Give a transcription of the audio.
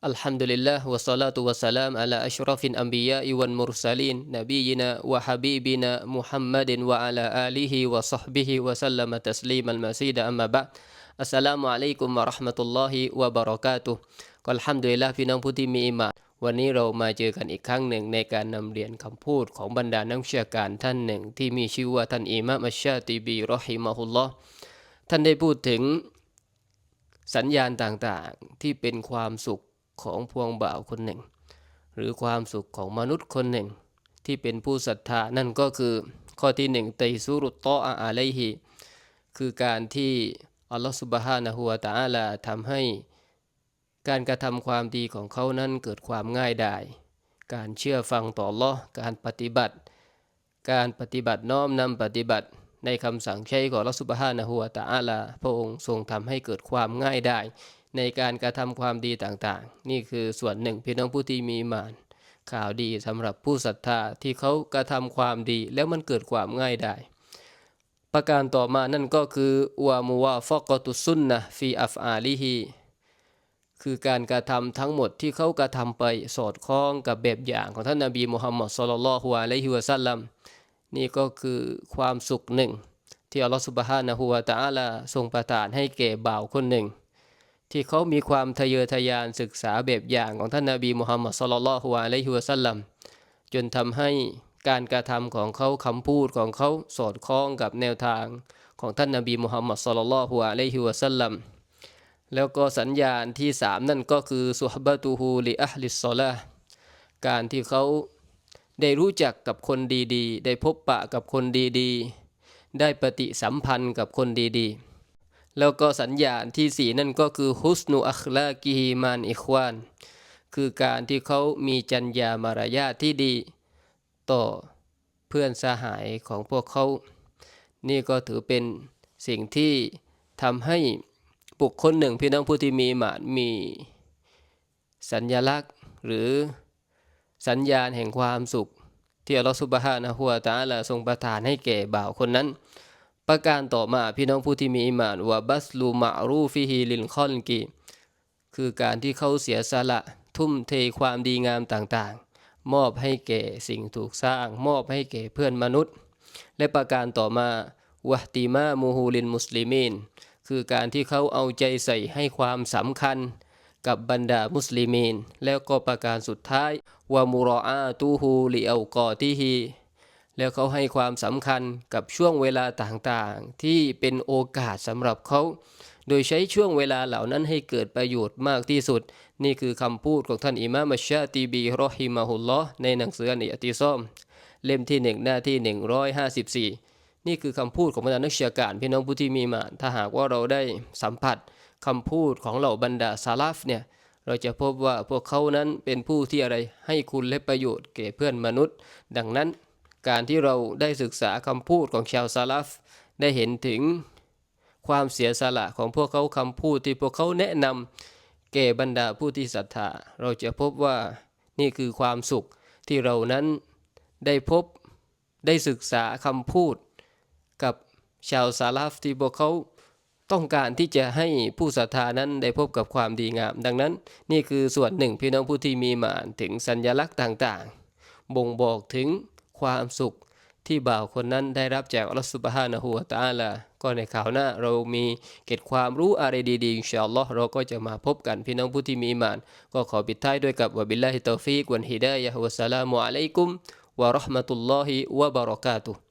الحمد لله والصلاة والسلام على أشرف الأنبياء والمرسلين نبينا وحبيبنا محمد وعلى آله وصحبه وسلم تسليما مزيدا أما بعد السلام عليكم ورحمة الله وبركاته ก็อัลฮัมดุลิลละพี่น้องผู้ที่มีอิมานวันนี้เรามาเจอกันอีกครั้งหนึ่งในการนำเรียนคำพูดของบรรดานักวิชาการท่านหนึ่ง ที่มีชื่อว่าท่านอิมามอัชชาติบีรอฮิมะฮุลลอฮ์ท่านได้พูดถึงสัญญาณต่างๆที่เป็นความสุข ของพวงบ่าวคนหนึ่ง หรือความสุขของมนุษย์คนหนึ่ง ที่เป็นผู้ศรัทธานั่นก็คือข้อที่หนึ่งไตซูรุตตอาอะไลฮิคือการที่อัลลอฮฺสุบฮานะฮูวตะอาลาทำให้การกระทำความดีของเขานั้นเกิดความง่ายดาย การเชื่อฟังต่อลอการปฏิบัติ การปฏิบัติน้อมนำปฏิบัติ ในคำสั่งใช้ของลอสุบฮานะฮูวตะอาลา พระองค์ทรงทำให้เกิดความง่ายดาย ในการกระทำความดีต่างๆ นี่คือส่วนหนึ่งพี่น้องผู้ที่มีมาน ข่าวดีสำหรับผู้ศรัทธาที่เขากระทำความดีแล้วมันเกิดความง่ายได้ประการต่อมานั่นก็คือวามุวาฟกตุสุนนะฟีอัฟอาลีฮีคือการกระทำทั้งหมดที่เขากระทำไปสอดคล้องกับแบบอย่างของท่านนบีมุฮัมมัดสุลลัลฮุอะลัยฮิวะสัลลัมนี่ก็คือความสุขหนึ่ง ที่อัลลอฮฺสุบฮานะฮูวะตะอาลาทรงประทานให้แก่บ่าวคนหนึ่ง ที่เขามีความทะเยอทะยานศึกษาแบบอย่างของท่านนาบีมุฮัมมัดสุลลัลฮุอะลัยฮิวะสัลลัมจนทำให้การกระทำของเขาคำพูดของเขาสอดคล้องกับแนวทางของท่านนาบีมุฮัมมัดสุลลัลฮุอะลัยฮิวะสัลลัมแล้วก็สัญญาณที่สามนั่นก็คือสุฮบะตูฮูลิอัลลิสซอลาการที่เขาได้รู้จักกับคนดีๆ ได้พบปะกับคนดีๆ ได้ปฏิสัมพันธ์กับคนดีๆ แล้วก็สัญญาณที่สี่นั่นก็คือฮุสนูอัคลากิฮิมานอิควาน คือการที่เขามีจัญญามารยาทที่ดีต่อเพื่อนสหายของพวกเขา นี่ก็ถือเป็นสิ่งที่ทำให้บุคคลหนึ่งพี่น้องผู้ที่มีหมานมีสัญญลักษณ์หรือสัญญาณแห่งความสุข ที่อัลลอฮฺสุบฮานะฮุวาตาลาทรงประทานให้แก่บ่าวคนนั้น ประการต่อมาพี่น้องผู้ที่มีอิมานว่าบัสลูมารูฟิฮิลินคอนกีคือการที่เขาเสียสละทุ่มเทความดีงามต่างๆ มอบให้แก่สิ่งถูกสร้าง มอบให้แก่เพื่อนมนุษย์ และประการต่อมาวะติมามูฮูลินมุสลิมินคือการที่เขาเอาใจใส่ให้ความสำคัญกับบรรดามุสลิมีน แล้วก็ประการสุดท้ายวามูรออาตูฮูลิเอากอติฮี แล้วเขาให้ความสำคัญกับช่วงเวลาต่างๆ ที่เป็นโอกาสสำหรับเขา โดยใช้ช่วงเวลาเหล่านั้นให้เกิดประโยชน์มากที่สุด นี่คือคำพูดของท่านอิมามชาตีบีรอฮิมาฮุลลอในหนังสืออันอิติซอม เล่มที่หนึ่งหน้าที่ 154 นี่คือคำพูดของบรรดานักเชียการพี่น้องผู้ที่มีมาถ้าหากว่าเราได้สัมผัสคำพูดของเหล่าบรรดาซาลฟเนี่ยเราจะพบว่าพวกเขานั้นเป็นผู้ที่อะไรให้คุณและประโยชน์แก่เพื่อนมนุษย์ ดังนั้น การที่เราได้ศึกษาคำพูดของชาวซาลฟได้เห็นถึงความเสียสละของพวกเขาคำพูดที่พวกเขาแนะนำแก่บรรดาผู้ที่ศรัทธาเราจะพบว่านี่คือความสุขที่เรานั้นได้พบได้ศึกษาคำพูด กับชาวซาลฟที่พวกเขาต้องการที่จะให้ผู้ศรัทธานั้นได้พบกับความดีงาม ดังนั้นนี่คือส่วนหนึ่งพี่น้องผู้ที่มีมานถึงสัญญลักษณ์ต่างๆ บ่งบอกถึง ความสุขที่บ่าวคนนั้นได้รับจากอัลลอฮฺสุบฮานะฮูวะตาลาก็ในข่าวหน้าเรามีเก็บความรู้อะไรดีๆอินชาอัลลอฮ์เราก็จะมาพบกันพี่น้องผู้ที่มีมาน ก็ขอปิดท้ายด้วยกับวะบิลลาฮิตอฟิกวันฮิดายะฮุสสลามุอะลัยกุมวะราะห์มะตุลลอฮิวะบะเราะกาตุฮ์